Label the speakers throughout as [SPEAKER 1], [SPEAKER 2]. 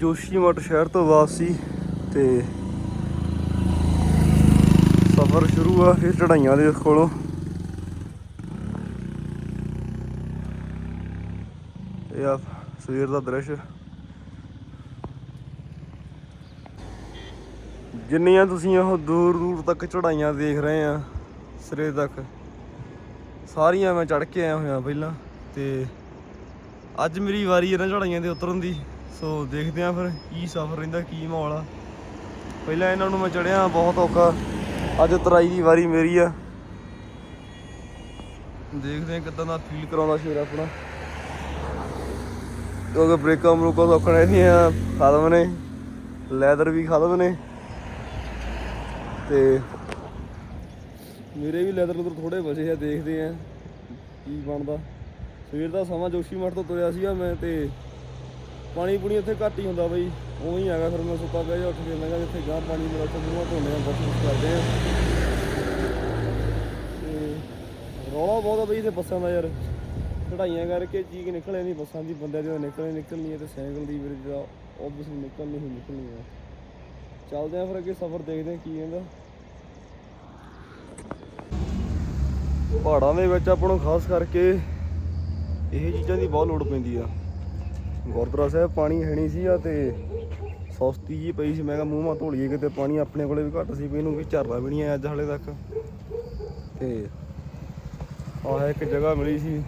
[SPEAKER 1] ਜੋਸ਼ੀਮਠ ਸ਼ਹਿਰ ਤੋਂ ਵਾਪਸੀ ਤੇ ਸਫ਼ਰ ਸ਼ੁਰੂ ਆ ਇਹ ਚੜਾਈਆਂ ਦੇ ਕੋਲੋਂ। ਇਹ ਆ ਸਵੇਰ ਦਾ ਦ੍ਰਿਸ਼। ਜਿੰਨੀਆਂ ਤੁਸੀਂ ਉਹ ਦੂਰ ਦੂਰ ਤੱਕ ਚੜਾਈਆਂ ਦੇਖ ਰਹੇ ਆ, ਸਿਰੇ ਤੱਕ, ਸਾਰੀਆਂ ਮੈਂ ਚੜ ਕੇ ਆਇਆ ਹੋਇਆ ਪਹਿਲਾਂ ਤੇ ਅੱਜ ਮੇਰੀ ਵਾਰੀ ਹੈ ਨਾ ਚੜਾਈਆਂ ਦੇ ਉਤਰਨ ਦੀ। ਸੋ ਦੇਖਦੇ ਆ ਫਿਰ ਕੀ ਸਫ਼ਰ ਰਹਿੰਦਾ, ਕੀ ਮਾਹੌਲ ਆ। ਪਹਿਲਾਂ ਇਹਨਾਂ ਨੂੰ ਮੈਂ ਚੜਿਆ ਬਹੁਤ ਔਖਾ। ਅੱਜ ਤਰਾਈ ਦੀ ਵਾਰੀ ਮੇਰੀ ਆ। ਦੇਖਦੇ ਆ ਕਿੱਦਾਂ ਦਾ ਫੀਲ ਕਰਾਉਂਦਾ ਸ਼ੇਰ ਆਪਣਾ। ਕਿਉਂਕਿ ਬ੍ਰੇਕਾਂ ਬਰੂਕਾਂ ਸੌਖਣ ਇਹਦੀਆਂ ਖਤਮ ਨੇ। ਲੈਦਰ ਵੀ ਖਤਮ ਨੇ। ਤੇ ਮੇਰੇ ਵੀ ਲੈਦਰ ਲੁਦਰ ਥੋੜੇ ਬਚੇ ਆ, ਦੇਖਦੇ ਆ ਕੀ ਬਣਦਾ। ਸਵੇਰ ਦਾ ਸਮਾਂ ਜੋਸ਼ੀ ਜੋਸ਼ੀਮਠ ਤੋਂ ਤੁਰਿਆ ਸੀਗਾ ਮੈਂ ਤੇ ਪਾਣੀ ਪੂਣੀ ਉੱਥੇ ਘੱਟ ਹੀ ਹੁੰਦਾ ਬਈ। ਉਹੀ ਹੈਗਾ ਫਿਰ ਮੈਂ ਸੁੱਤਾ ਪਿਆ ਜਿਹਾ ਉੱਠ ਕੇ ਮੈਂ ਕਿਹਾ ਜਿੱਥੇ ਗਾਂ ਪਾਣੀ ਮੇਰਾ ਉੱਥੇ ਮੂੰਹਾਂ ਧੋਣੇ ਆ, ਬਸ ਕਰਦੇ ਆ। ਰੌਲਾ ਬਹੁਤ ਆ ਬਈ ਇੱਥੇ ਬੱਸਾਂ ਦਾ ਯਾਰ। ਚੜਾਈਆਂ ਕਰਕੇ ਚੀਕ ਨਿਕਲੇ ਨਹੀਂ ਬੱਸਾਂ ਦੀ ਬੰਦੇ ਦੀ ਨਿਕਲੇ ਨਿਕਲਣੀ ਹੈ ਤੇ ਸਾਈਕਲ ਦੀ ਵੀਰ ਜਿਹੜਾ ਆਬਵੀਅਸਲੀ ਨਿਕਲਣੀ ਹੀ ਨਿਕਲਣੀ ਹੈ ਚੱਲਦੇ ਆ ਫਿਰ ਅੱਗੇ ਸਫ਼ਰ ਦੇਖਦੇ ਆ ਕੀ ਕਹਿੰਦਾ। ਪਹਾੜਾਂ ਦੇ ਵਿੱਚ ਆਪਾਂ ਨੂੰ ਖਾਸ ਕਰਕੇ ਇਹ ਚੀਜ਼ਾਂ ਦੀ ਬਹੁਤ ਲੋੜ ਪੈਂਦੀ ਆ। ਗੁਰਦੁਆਰਾ ਸਾਹਿਬ ਪਾਣੀ ਹੈ ਨਹੀਂ ਸੀ ਆ ਤੇ ਸੌਸਤੀ ਜੀ ਪਈ ਸੀ। ਮੈਂ ਕਿਹਾ ਮੂੰਹ ਮਾ ਧੋਲੀਏ ਕਿਤੇ, ਪਾਣੀ ਆਪਣੇ ਕੋਲੇ ਵੀ ਘੱਟ ਸੀ ਵੀ ਇਹਨੂੰ ਵੀ ਝਰਦਾ ਵੀ ਨਹੀਂ ਆਇਆ ਅੱਜ ਹਾਲੇ ਤੱਕ। ਤੇ ਆਹ ਇੱਕ ਜਗ੍ਹਾ ਮਿਲੀ ਸੀ।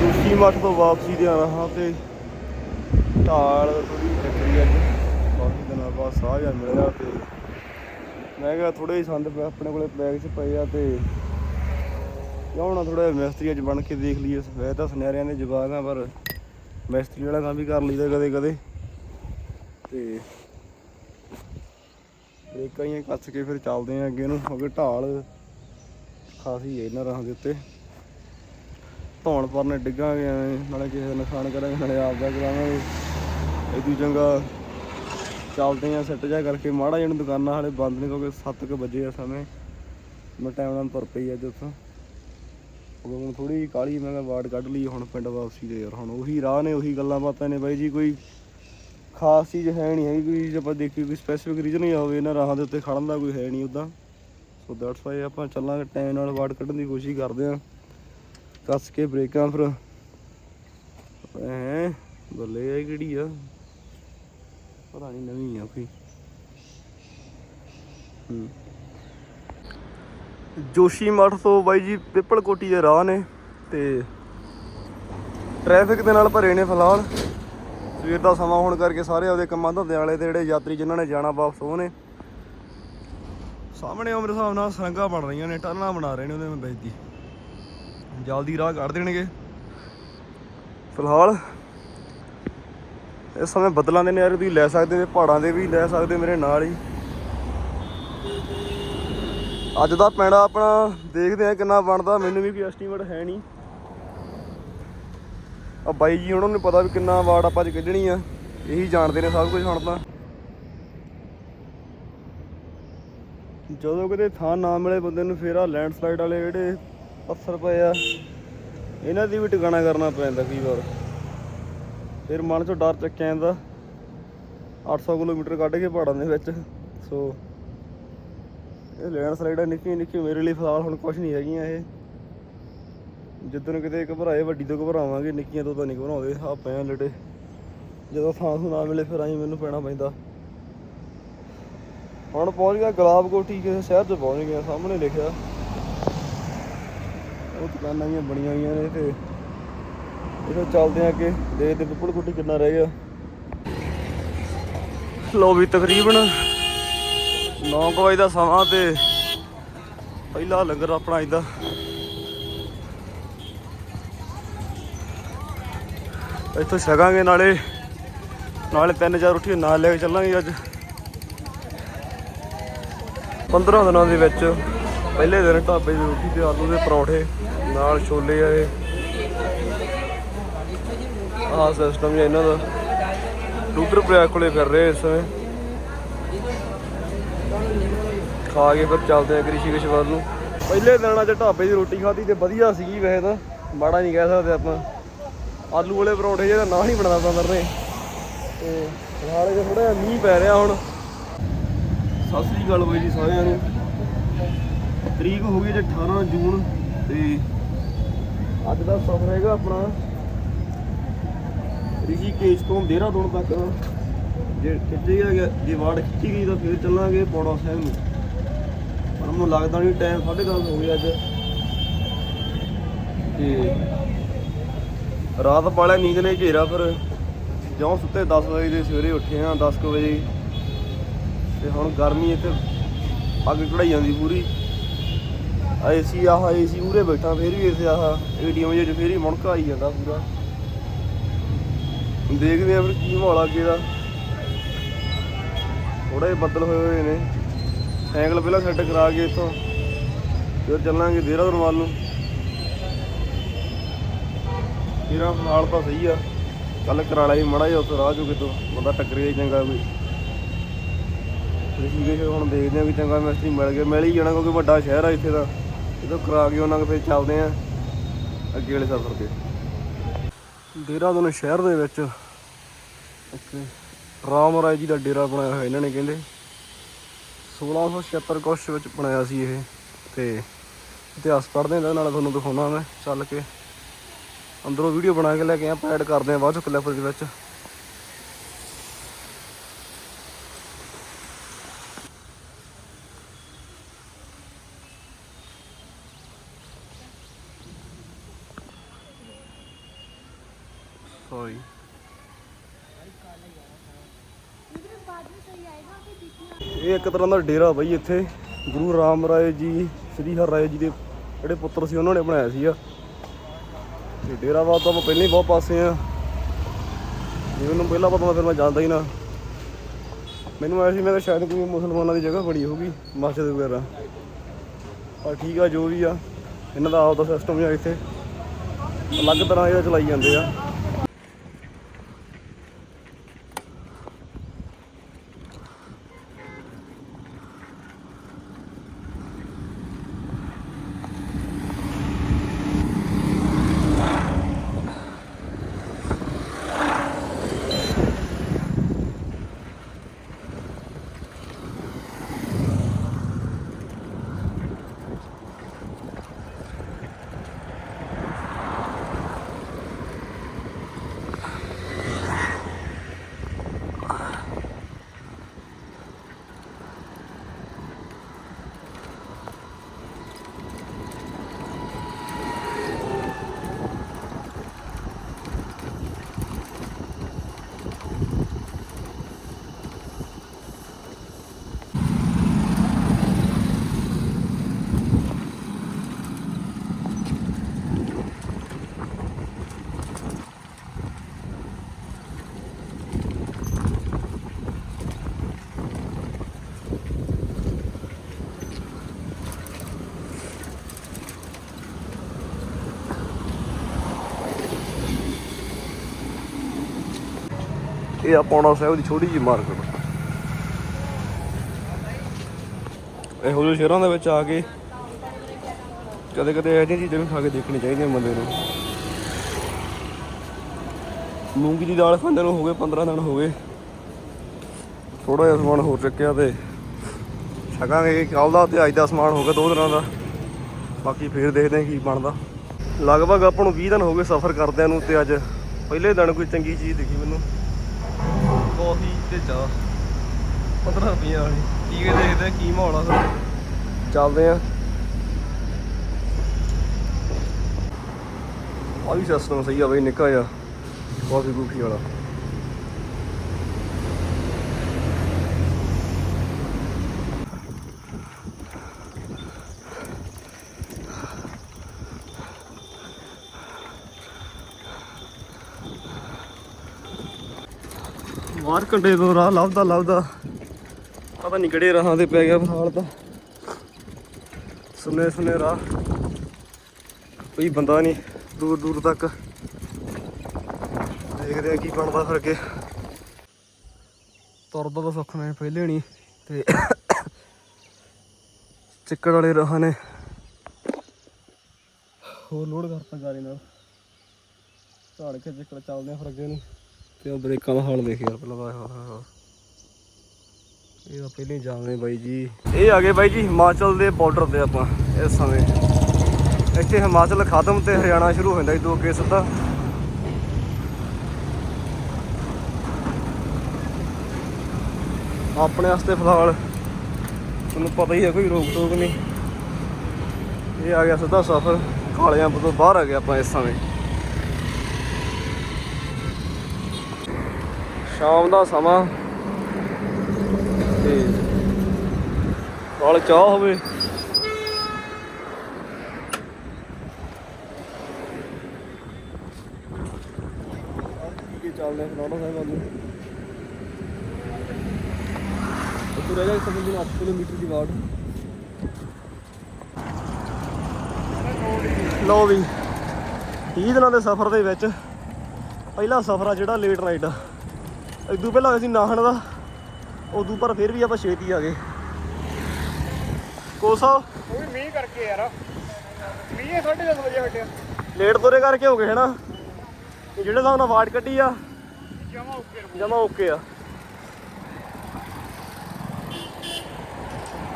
[SPEAKER 1] ਜੋਸ਼ੀ ਮੱਠ ਤੋਂ ਵਾਪਸੀ ਦੇ ਆਣਾ ਹਾਂ ਤੇ ਢਾਲ ਥੋੜੀ ਚੱਕਰੀ ਅੱਜ। ਕਾਫੀ ਦਿਨਾਂ ਬਾਅਦ ਸਾਹ ਜਾ ਮਿਲਿਆ ਤੇ ਮੈਂ ਕਿਹਾ ਥੋੜੇ ਹੀ ਸੰਦ ਪਏ ਆਪਣੇ ਕੋਲੇ ਬੈਗ 'ਚ ਪਏ ਆ ਤੇ ਕਿਉਂ ਨਾ ਥੋੜਾ ਮਿਸਤਰੀ ਅੱਜ ਬਣ ਕੇ ਦੇਖ ਲਈਏ। ਵੈਸੇ ਤਾਂ ਸੁਨਿਆਰਿਆਂ ਦੇ ਜਵਾਗ ਆ, ਪਰ ਮਿਸਤਰੀ ਵਾਲਾ ਕੰਮ ਵੀ ਕਰ ਲਈਦਾ ਕਦੇ ਕਦੇ। ਤੇ ਬ੍ਰੇਕਾਂ ਹੀ ਕੱਸ ਕੇ ਫਿਰ ਚੱਲਦੇ ਆ ਅੱਗੇ ਨੂੰ, ਕਿਉਂਕਿ ਢਾਲ ਖਾਸੀ ਹੈ ਇਹਨਾਂ ਰਾਹਾਂ ਦੇ ਉੱਤੇ। ਧੌਣ ਪਰਨੇ ਡਿੱਗਾਂਗੇ ਨਾਲੇ ਕਿਸੇ ਦਾ ਨੁਕਸਾਨ ਕਰਾਂਗੇ, ਨਾਲੇ ਆਪ ਦਾ ਕਰਾਵਾਂਗੇ ਇਦੂ ਚੰਗਾ ਚੱਲਦੇ ਆ, ਸੈੱਟ ਜਾ ਕਰਕੇ ਮਾੜਾ ਜਿਹੀ ਦੁਕਾਨਾਂ ਹਾਲੇ ਬੰਦ ਨੇ, ਕਿਉਂਕਿ 7:00 ਵਜੇ ਆ ਸਮੇਂ। ਮੈਂ ਟਾਈਮ ਨਾਲ ਤੁਰ ਪਈ ਅੱਜ ਉੱਥੋਂ। ਉਹ ਹੁਣ ਥੋੜੀ ਕਾਲੀ ਮੈਂ ਕਿਹਾ ਵਾਰਡ ਕੱਢ ਲਈ, ਹੁਣ ਪਿੰਡ ਵਾਪਸੀ ਦੇ ਯਾਰ, ਹੁਣ ਉਹੀ ਰਾਹ ਨੇ, ਉਹੀ ਗੱਲਾਂ ਬਾਤਾਂ ਨੇ ਬਾਈ ਜੀ, ਕੋਈ ਖਾਸ ਚੀਜ਼ ਹੈ ਨਹੀਂ ਹੈਗੀ, ਕੋਈ ਜੇ ਆਪਾਂ ਦੇਖੀ, ਕੋਈ ਸਪੈਸੀਫਿਕ ਰੀਜ਼ਨ ਹੀ ਹੋਵੇ ਇਹਨਾਂ ਰਾਹਾਂ ਦੇ ਉੱਤੇ ਖੜਨ ਦਾ, ਕੋਈ ਹੈ ਨਹੀਂ ਉਦਾਂ ਸੋ ਦੈਟਸ ਵਾਈ ਆਪਾਂ ਚੱਲਾਂਗੇ ਟਾਈਮ ਨਾਲ ਵਾਰਡ ਕੱਢਣ ਦੀ ਕੋਸ਼ਿਸ਼ ਕਰਦੇ ਆਂ ਕੱਸ ਕੇ ਬ੍ਰੇਕਾਂ ਫਿਰ। ਐ ਬੱਲੇ ਆ ਕਿਹੜੀ ਆ? ਪਤਾ ਨਹੀਂ, ਨਵੀਂ ਆ ਕੋਈ। ਹੂੰ। ਜੋਸ਼ੀ ਮਠ ਤੋਂ ਬਾਈ ਜੀ ਪਿੱਪਲ ਕੋਟੀ ਦੇ ਰਾਹ ਨੇ ਤੇ ਟ੍ਰੈਫਿਕ ਦੇ ਨਾਲ ਭਰੇ ਨੇ ਫਿਲਹਾਲ। ਸਵੇਰ ਦਾ ਸਮਾਂ ਹੋਣ ਕਰਕੇ ਸਾਰੇ ਆਪਦੇ ਕੰਮਾਂ ਧੰਦੇ ਵਾਲੇ ਤੇ ਜਿਹੜੇ ਯਾਤਰੀ ਜਿਨ੍ਹਾਂ ਨੇ ਜਾਣਾ ਵਾਪਸ, ਉਹ ਨੇ। ਸਾਹਮਣੇ ਉਹ ਹਿਸਾਬ ਨਾਲ ਸਰੰਗਾਂ ਬਣ ਰਹੀਆਂ ਨੇ ਟਰਨਾਂ ਬਣਾ ਰਹੇ ਨੇ ਉਹਦੇ ਵਿੱਚ ਦੀ ਜਲਦੀ ਰਾਹ ਕੱਢ ਦੇਣਗੇ। ਫਿਲਹਾਲ ਇਸ ਸਮੇਂ ਬਦਲਾਂ ਦੇ ਨਜ਼ਾਰੇ ਤੁਸੀਂ ਲੈ ਸਕਦੇ ਹੋ, ਪਹਾੜਾਂ ਦੇ ਵੀ ਲੈ ਸਕਦੇ ਮੇਰੇ ਨਾਲ ਹੀ। ਅੱਜ ਦਾ ਪੈਣਾ ਆਪਣਾ ਦੇਖਦੇ ਆ ਕਿੰਨਾ ਬਣਦਾ, ਮੈਨੂੰ ਵੀ ਕੋਈ ਐਸਟੀਮੇਟ ਹੈ ਨਹੀਂ। ਆ ਬਾਈ ਜੀ, ਉਹਨਾਂ ਨੂੰ ਪਤਾ ਵੀ ਕਿੰਨਾ ਵਾਰਡ ਆਪਾਂ ਚ ਕੱਢਣੀ ਆ। ਇਹੀ ਜਾਣਦੇ ਨੇ ਸਭ ਕੁਝ ਹੁਣ ਤਾਂ। ਜਦੋਂ ਕਿਤੇ ਥਾਂ ਨਾ ਮਿਲੇ, ਬੰਦੇ ਨੂੰ ਫੇਰ ਆ ਲੈਂਡਸਲਾਈਡ ਵਾਲੇ ਜਿਹੜੇ ਪੱਥਰ ਪਏ ਆ, ਇਹਨਾਂ ਦੀ ਵੀ ਟਿਕਾਣਾ ਕਰਨਾ ਪੈਂਦਾ ਕਈ ਵਾਰ। ਫਿਰ ਮਨ ਚੋਂ ਡਰ ਚੱਕਿਆ ਜਾਂਦਾ। 800 ਕਿਲੋਮੀਟਰ ਕੱਢ ਕੇ ਪਹਾੜਾਂ ਦੇ ਵਿੱਚ। ਸੋ ਇਹ ਲੈਂਡ ਸਲਾਈਡਾਂ ਨਿੱਕੀ ਨਿੱਕੀ ਮੇਰੇ ਲਈ ਫਿਲਹਾਲ ਹੁਣ ਕੁਝ ਨਹੀਂ ਹੈਗੀਆਂ ਇਹ। ਜਿੱਦਣ ਕਿਤੇ ਘਬਰਾਏ ਵੱਡੀ ਤੋਂ ਘਬਰਾਵਾਂਗੇ, ਨਿੱਕੀਆਂ ਤੋਂ ਤਾਂ ਨਹੀਂ ਘਬਰਾਉਂਦੇ ਆ ਪਿਆ ਲੜੇ ਜਦੋਂ ਥਾਂ ਥੂ ਨਾ ਮਿਲੇ ਫਿਰ ਆਈ ਮੈਨੂੰ ਪੈਣਾ ਪੈਂਦਾ। ਹੁਣ ਪਹੁੰਚ ਗਿਆ ਗੁਲਾਬ ਕੋਠੀ ਕਿਸੇ ਸ਼ਹਿਰ 'ਚ ਪਹੁੰਚ ਗਿਆ, ਸਾਹਮਣੇ ਲਿਖਿਆ। ਉਹ ਦੁਕਾਨਾਂ ਵੀ ਬਣੀਆਂ ਹੋਈਆਂ ਨੇ ਤੇ ਇਹੋ ਚੱਲਦੇ ਆ ਅੱਗੇ ਦੇਖਦੇ ਪਿੱਪਲ ਕੋਠੀ ਕਿੰਨਾ ਰਹਿ ਗਿਆ। ਲੋ ਵੀ ਤਕਰੀਬਨ 9 ਵਜੇ ਦਾ ਸਮਾਂ ਤੇ ਪਹਿਲਾ ਲੰਗਰ ਆਪਣਾ ਇਦਾਂ ਇੱਥੋਂ ਛਕਾਂਗੇ ਨਾਲੇ ਨਾਲੇ ਤਿੰਨ ਚਾਰ ਰੋਟੀਆਂ ਨਾਲ ਲੈ ਕੇ ਚੱਲਾਂਗੇ ਅੱਜ। 15 ਦਿਨਾਂ ਦੇ ਵਿੱਚ ਪਹਿਲੇ ਦਿਨ ਢਾਬੇ ਦੀ ਰੋਟੀ ਤੇ ਆਲੂ ਦੇ ਪਰੌਂਠੇ, ਨਾਲ ਛੋਲੇ ਆਏ ਆਹ ਸਿਸਟਮ ਹੈ ਇਹਨਾਂ ਦਾ। ਰੂਟਰ ਪ੍ਰਯਾਗ ਕੋਲੇ ਫਿਰ ਰਹੇ ਇਸ ਸਮੇਂ। ਖਾ ਕੇ ਫਿਰ ਚੱਲਦੇ ਆ ਕ੍ਰਿਸ਼ੀਕੇਸ਼ ਵੱਲ ਨੂੰ। ਪਹਿਲੇ ਦਿਨ ਅੱਜ ਢਾਬੇ ਦੀ ਰੋਟੀ ਖਾਧੀ ਤੇ ਵਧੀਆ ਸੀਗੀ ਵੈਸੇ ਤਾਂ, ਮਾੜਾ ਨਹੀਂ ਕਹਿ ਸਕਦੇ ਆਪਾਂ। ਆਲੂ ਵਾਲੇ ਪਰੌਂਠੇ ਜਿਹੜਾ ਨਾ ਨਹੀਂ ਬਣਦਾ ਬੰਦਰ ਨੇ ਤੇ ਫਿਲਹਾਲ ਇਹ ਥੋੜਾ ਮੀਂਹ ਪੈ ਰਿਹਾ ਹੁਣ। ਸਤਿ ਸ੍ਰੀ ਅਕਾਲ ਬਾਈ ਜੀ ਸਾਰਿਆਂ ਨੂੰ। ਤਰੀਕ ਹੋ ਗਈ ਜੇ 18 ਜੂਨ ਤੇ ਅੱਜ ਦਾ ਸਫ਼ਰ ਹੈਗਾ ਆਪਣਾ। ਰਿਸ਼ੀਕੇਸ਼ ਤੋਂ ਦੇਹਰਾਦੂਨ ਤੱਕ। ਜੇ ਖਿੱਚੀ ਗਿਆ ਜੇ ਵਾੜ ਖਿੱਚੀ ਗਈ ਤਾਂ ਫਿਰ ਚੱਲਾਂਗੇ ਪੌੜਾ ਸਾਹਿਬ ਨੂੰ। ਪਰ ਮੈਨੂੰ ਲੱਗਦਾ ਨਹੀਂ ਟਾਈਮ 10:30 ਹੋ ਗਿਆ ਅੱਜ। ਤੇ ਰਾਤ ਪਾਲਿਆ, ਨੀਂਦ ਨੇ ਘੇਰਾ ਫਿਰ। ਜਿਉਂ ਸੁੱਤੇ 10 ਵਜੇ ਦੇ ਸਵੇਰੇ ਉੱਠੇ ਆ 10 ਕੁ ਵਜੇ। ਤੇ ਹੁਣ ਗਰਮੀ ਇੱਥੇ ਅੱਗ ਚੜਾਈ ਜਾਂਦੀ ਪੂਰੀ। ਏਸੀ ਆਹ ਏਸੀ ਉਰੇ ਬੈਠਾ, ਫੇਰ ਵੀ ਇੱਥੇ ਆਹ ਏਡੀਐਮ ਜੇ ਫੇਰ ਹੀ ਮੁਣਕਾ ਆਈ ਜਾਂਦਾ ਪੂਰਾ। ਦੇਖਦੇ ਆ ਫਿਰ ਕੀ ਮਾਹੌਲ ਅੱਗੇ ਦਾ। ਥੋੜੇ ਬੱਦਲ ਹੋਏ ਹੋਏ ਨੇ। ਸਾਈਕਲ ਪਹਿਲਾਂ ਸੈੱਟ ਕਰਾ ਕੇ ਇੱਥੋਂ, ਫਿਰ ਚੱਲਾਂਗੇ ਦੇਹਰਾਦੂਨ ਵੱਲ ਨੂੰ। ਤੇਰਾ ਹਾਲ ਤਾਂ ਸਹੀ ਆ ਕੱਲ ਕਰਾਲਾ ਹੀ ਮੜਾ ਜਿਹਾ ਉੱਥੇ ਰਾਹ ਚੋਂ ਕਿਤੋਂ ਬੰਦਾ ਟੱਕਰੇ ਚੰਗਾ ਕੋਈ। ਰਿਸ਼ੀਕੇਸ਼ ਹੁਣ ਦੇਖਦੇ ਆ ਵੀ ਚੰਗਾ ਮਿਸਤਰੀ ਮਿਲ ਗਿਆ, ਮਿਲ ਹੀ ਜਾਣਾ ਕਿਉਂਕਿ ਵੱਡਾ ਸ਼ਹਿਰ ਆ ਇੱਥੇ ਦਾ ਜਦੋਂ ਕਰਾ ਕੇ ਉਹਨਾਂ ਕੋਲ ਫਿਰ ਚੱਲਦੇ ਆ ਅੱਗੇ ਵਾਲੇ ਸਫ਼ਰ ਤੇ। ਦੇਹਰਾਦੂਨ ਸ਼ਹਿਰ ਦੇ ਵਿੱਚ ਇੱਕ ਰਾਮ ਰਾਏ ਜੀ ਦਾ ਡੇਰਾ ਬਣਾਇਆ ਹੋਇਆ, ਇਹਨਾਂ ਨੇ ਕਹਿੰਦੇ। 1676 ਕੁਛ ਵਿੱਚ ਬਣਾਇਆ ਸੀ ਇਹ, ਤੇ ਇਤਿਹਾਸ ਪੜ੍ਹਦੇ ਹਾਂ, ਨਾਲੇ ਤੁਹਾਨੂੰ ਦਿਖਾਉਣਾ ਮੈਂ ਚੱਲ ਕੇ। ਅੰਦਰੋਂ ਵੀਡੀਓ ਬਣਾ ਕੇ ਲੈ ਕੇ ਆਪਾਂ ਐਡ ਕਰਦੇ ਆ ਬਾਅਦ ਚ ਕਲਿੱਪ ਦੇ ਵਿੱਚ ਸੌਰੀ ਇਹ ਇੱਕ ਤਰ੍ਹਾਂ ਦਾ ਡੇਰਾ ਬਈ ਇੱਥੇ। ਗੁਰੂ ਰਾਮ ਰਾਏ ਜੀ, ਸ੍ਰੀ ਹਰ ਰਾਏ ਜੀ ਦੇ ਜਿਹੜੇ ਪੁੱਤਰ ਸੀ, ਉਹਨਾਂ ਨੇ ਬਣਾਇਆ ਸੀਗਾ। ਤੇ ਡੇਰਾ ਬਾਦ ਤਾਂ ਆਪਾਂ ਪਹਿਲਾਂ ਹੀ ਬਹੁਤ ਪਾਸੇ ਆ। ਜੇ ਮੈਨੂੰ ਪਹਿਲਾਂ ਪਤਾ ਹੁੰਦਾ ਫਿਰ ਮੈਂ ਜਾਂਦਾ ਹੀ ਨਾ। ਮੈਨੂੰ ਆਇਆ ਸੀ, ਮੈਂ ਤਾਂ ਸ਼ਾਇਦ ਕੋਈ ਮੁਸਲਮਾਨਾਂ ਦੀ ਜਗ੍ਹਾ ਬਣੀ ਹੋਊਗੀ, ਮਸਜਿਦ ਵਗੈਰਾ। ਪਰ ਠੀਕ ਆ, ਜੋ ਵੀ ਆ, ਇਹਨਾਂ ਦਾ ਆਪਦਾ ਸਿਸਟਮ ਆ ਇੱਥੇ। ਅਲੱਗ ਤਰ੍ਹਾਂ ਇਹਦਾ ਚਲਾਈ ਜਾਂਦੇ ਆ। ਇਹ ਆ ਪੌਣਾ ਸਾਹਿਬ ਦੀ ਛੋਟੀ ਜਿਹੀ ਮਾਰਕੀਟ ਇਹੋ ਜਿਹੇ ਸ਼ਹਿਰਾਂ ਦੇ ਵਿੱਚ ਆ ਕੇ ਕਦੇ ਕਦੇ ਇਹੋ ਜਿਹੀਆਂ ਚੀਜ਼ਾਂ ਵੀ ਖਾ ਕੇ ਦੇਖਣੀ ਚਾਹੀਦੀਆਂ ਬੰਦੇ ਨੂੰ। ਮੂੰਗੀ ਦੀ ਦਾਲ ਖਾਂਦੇ ਨੂੰ ਹੋ ਗਏ 15 ਦਿਨ ਹੋ ਗਏ। ਥੋੜਾ ਜਿਹਾ ਸਮਾਨ ਹੋਰ ਚੱਕਿਆ ਤੇ ਛਕਾਂਗੇ। ਕੱਲ ਦਾ ਤੇ ਅੱਜ ਦਾ ਸਮਾਨ ਹੋ ਗਿਆ ਦੋ ਦਿਨਾਂ ਦਾ। ਬਾਕੀ ਫੇਰ ਦੇਖਦੇ ਹਾਂ ਕੀ ਬਣਦਾ। ਲਗਭਗ ਆਪਾਂ ਨੂੰ 20 ਦਿਨ ਹੋ ਗਏ ਸਫ਼ਰ ਕਰਦਿਆਂ ਨੂੰ ਤੇ ਅੱਜ ਪਹਿਲੇ ਦਿਨ ਕੋਈ ਚੰਗੀ ਚੀਜ਼ ਦਿਖੀ ਮੈਨੂੰ। ਕੌਫੀ ਤੇ ਚਾਹ। 15 ਰੁਪਏ ਵਾਲੀ। ਕੀ ਕੇ ਦੇਖਦੇ ਆ, ਕੀ ਮਾਹੌਲ ਆ ਫਿਰ ਚੱਲਦੇ ਆ। ਆ ਵੀ ਸਿਸਟਮ ਸਹੀ ਆ ਬਈ, ਨਿੱਕਾ ਜਿਹਾ। ਕਾਫੀ ਕੂਫੀ ਵਾਲਾ। ਮਾਰ ਘੰਟੇ ਤੋਂ ਰਾਹ ਲੱਭਦਾ ਲੱਭਦਾ ਪਤਾ ਨਹੀਂ ਕਿਹੜੇ ਰਾਹਾਂ ਤੇ ਪੈ ਗਿਆ ਫਿਲਹਾਲ ਤਾਂ। ਸੁਨੇ ਸੁਨੇ ਰਾਹ। ਕੋਈ ਬੰਦਾ ਨਹੀਂ, ਦੂਰ ਦੂਰ ਤੱਕ। ਦੇਖਦੇ ਆ ਕੀ ਬਣਦਾ ਫਿਰ ਅੱਗੇ। ਤੁਰਦਾ ਤਾਂ ਸੁੱਖ ਨੇ ਪਹਿਲੇ ਨਹੀਂ ਤੇ ਚਿੱਕੜ ਵਾਲੇ ਰਾਹਾਂ ਨੇ। ਹੋਰ ਲੋਡ ਕਰਤਾ ਗਾੜੀ ਨਾਲ। ਝਾੜ ਕੇ ਚਿੱਕੜ ਚੱਲਦੇ ਆ ਫਿਰ ਅੱਗੇ ਨੂੰ। ਤੇ ਉਹ ਬ੍ਰੇਕਾਂ ਦਾ ਹਾਲ ਦੇਖ ਯਾਰ ਪਹਿਲਾਂ ਦਾ ਹਾਂ ਹਾਂ ਇਹ ਤਾਂ ਪਹਿਲਾਂ ਹੀ ਬਾਈ ਜੀ। ਇਹ ਆ ਗਏ ਬਾਈ ਜੀ ਹਿਮਾਚਲ ਦੇ ਬਾਰਡਰ ਤੇ ਆਪਾਂ, ਇਸ ਸਮੇਂ ਇੱਥੇ ਹਿਮਾਚਲ ਖਤਮ ਤੇ ਹਰਿਆਣਾ ਸ਼ੁਰੂ ਹੁੰਦਾ ਜਾਂਦਾ ਜੀ, ਦੋ ਕੇ ਸਿੱਧਾ। ਆਪਣੇ ਵਾਸਤੇ ਫਿਲਹਾਲ ਤੁਹਾਨੂੰ ਪਤਾ ਹੀ ਹੈ ਕੋਈ ਰੋਕ ਟੋਕ ਨਹੀਂ। ਇਹ ਆ ਗਿਆ ਸਿੱਧਾ ਸਫ਼ਰ ਕਾਲਿਆਂ ਤੋਂ ਬਾਹਰ ਆ ਗਿਆ ਆਪਾਂ ਇਸ ਸਮੇਂ ਸ਼ਾਮ ਦਾ ਸਮਾਂ। ਤੇ ਨਾਲ ਚਾਹ ਹੋਵੇ। ਚੱਲਦੇ ਆ ਫਲੋੜਾ ਸਾਹਿਬ ਵੱਲ ਉੱਥੇ ਰਹਿ ਜਾ ਸਮਝ ਨੂੰ 8 ਕਿਲੋਮੀਟਰ ਦੀ ਵਾਟ। ਲੋ ਵੀ 30 ਦਿਨਾਂ ਦੇ ਸਫ਼ਰ ਦੇ ਵਿੱਚ ਪਹਿਲਾ ਸਫ਼ਰ ਆ ਜਿਹੜਾ ਲੇਟ ਨਾਈਟ ਆ। ਇਦੋਂ ਪਹਿਲਾਂ ਹੋਇਆ ਸੀ ਨਾਹਣ ਦਾ ਉਦੋਂ ਪਰ ਫਿਰ ਵੀ ਆਪਾਂ ਛੇਤੀ ਆ ਗਏ। ਕੋਸਾ
[SPEAKER 2] ਉਹ ਵੀ ਮੀਂਹ ਕਰਕੇ ਯਾਰ। ਮੀਂਹ 10:30 ਵਜੇ ਹਟਿਆ।
[SPEAKER 1] ਲੇਟ ਤੋਰੇ ਕਰਕੇ ਹੋ ਗਏ ਹੈ ਨਾ ਤੇ ਜਿਹੜੇ ਹਿਸਾਬ ਨਾਲ ਵਾਟ ਕੱਢੀ ਆ
[SPEAKER 2] ਜਮਾ ਉੱਕੇ
[SPEAKER 1] ਜਮਾ ਓਕੇ ਆ।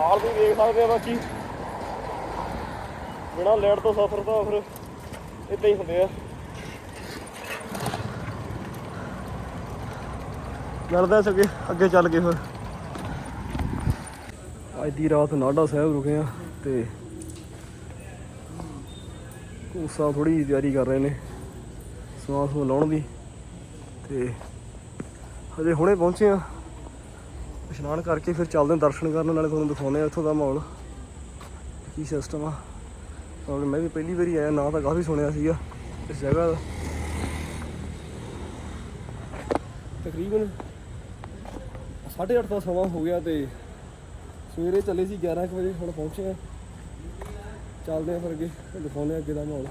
[SPEAKER 1] ਹਾਲ ਵੀ ਵੇਖ ਸਕਦੇ ਆ ਬਾਕੀ। ਬਿਨਾਂ ਲੈਟ ਤੋਂ ਸਫ਼ਰ ਤਾਂ ਫਿਰ ਇਦਾਂ ਹੀ ਹੁੰਦੇ ਆ। ਚੱਲਦੇ ਆ ਅੱਗੇ ਅੱਗੇ ਚੱਲ ਗਏ ਫਿਰ। ਅੱਜ ਦੀ ਰਾਤ ਨਾਡਾ ਸਾਹਿਬ ਰੁਕੇ ਆ ਤੇ ਕੋਸਾ ਥੋੜੀ ਜਿਹੀ ਤਿਆਰੀ ਕਰ ਰਹੇ ਨੇ, ਸਮਾਨ ਸਮੂਨ ਲਾਉਣ ਦੀ ਤੇ ਹਜੇ ਹੁਣੇ ਪਹੁੰਚੇ ਆ। ਇਸ਼ਨਾਨ ਕਰਕੇ ਫਿਰ ਚੱਲਦੇ ਹਾਂ ਦਰਸ਼ਨ ਕਰਨ, ਨਾਲੇ ਤੁਹਾਨੂੰ ਦਿਖਾਉਂਦੇ ਆ ਇੱਥੋਂ ਦਾ ਮਾਹੌਲ, ਕੀ ਸਿਸਟਮ ਆ। ਕਿਉਂਕਿ ਮੈਂ ਵੀ ਪਹਿਲੀ ਵਾਰੀ ਆਇਆ, ਨਾ ਤਾਂ ਕਾਫੀ ਸੁਣਿਆ ਸੀਗਾ ਇਸ ਜਗ੍ਹਾ ਦਾ। ਤਕਰੀਬਨ 8:30 ਦਾ ਸਮਾਂ ਹੋ ਗਿਆ ਤੇ ਸਵੇਰੇ ਚੱਲੇ ਸੀ 11 ਕੁ ਵਜੇ ਹੁਣ ਪਹੁੰਚੇ ਆ ਚੱਲਦੇ ਆ ਫਿਰ ਅੱਗੇ, ਦਿਖਾਉਂਦੇ ਆ ਅੱਗੇ ਦਾ ਮਾਹੌਲ।